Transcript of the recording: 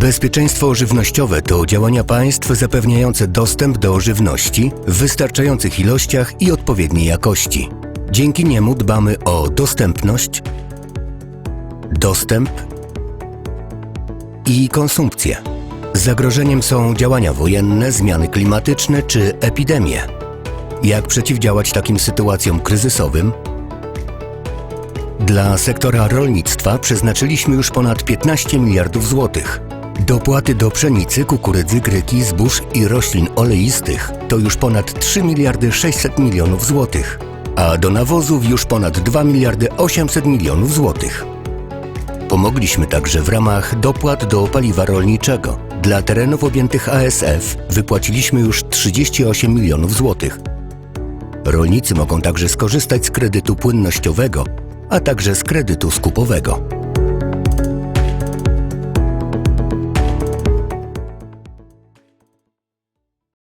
Bezpieczeństwo żywnościowe to działania państw zapewniające dostęp do żywności w wystarczających ilościach i odpowiedniej jakości. Dzięki niemu dbamy o dostępność, dostęp i konsumpcję. Zagrożeniem są działania wojenne, zmiany klimatyczne czy epidemie. Jak przeciwdziałać takim sytuacjom kryzysowym? Dla sektora rolnictwa przeznaczyliśmy już ponad 15 miliardów złotych. Dopłaty do pszenicy, kukurydzy, gryki, zbóż i roślin oleistych to już ponad 3 miliardy 600 milionów złotych, a do nawozów już ponad 2 miliardy 800 milionów złotych. Pomogliśmy także w ramach dopłat do paliwa rolniczego. Dla terenów objętych ASF wypłaciliśmy już 38 milionów złotych. Rolnicy mogą także skorzystać z kredytu płynnościowego, a także z kredytu skupowego.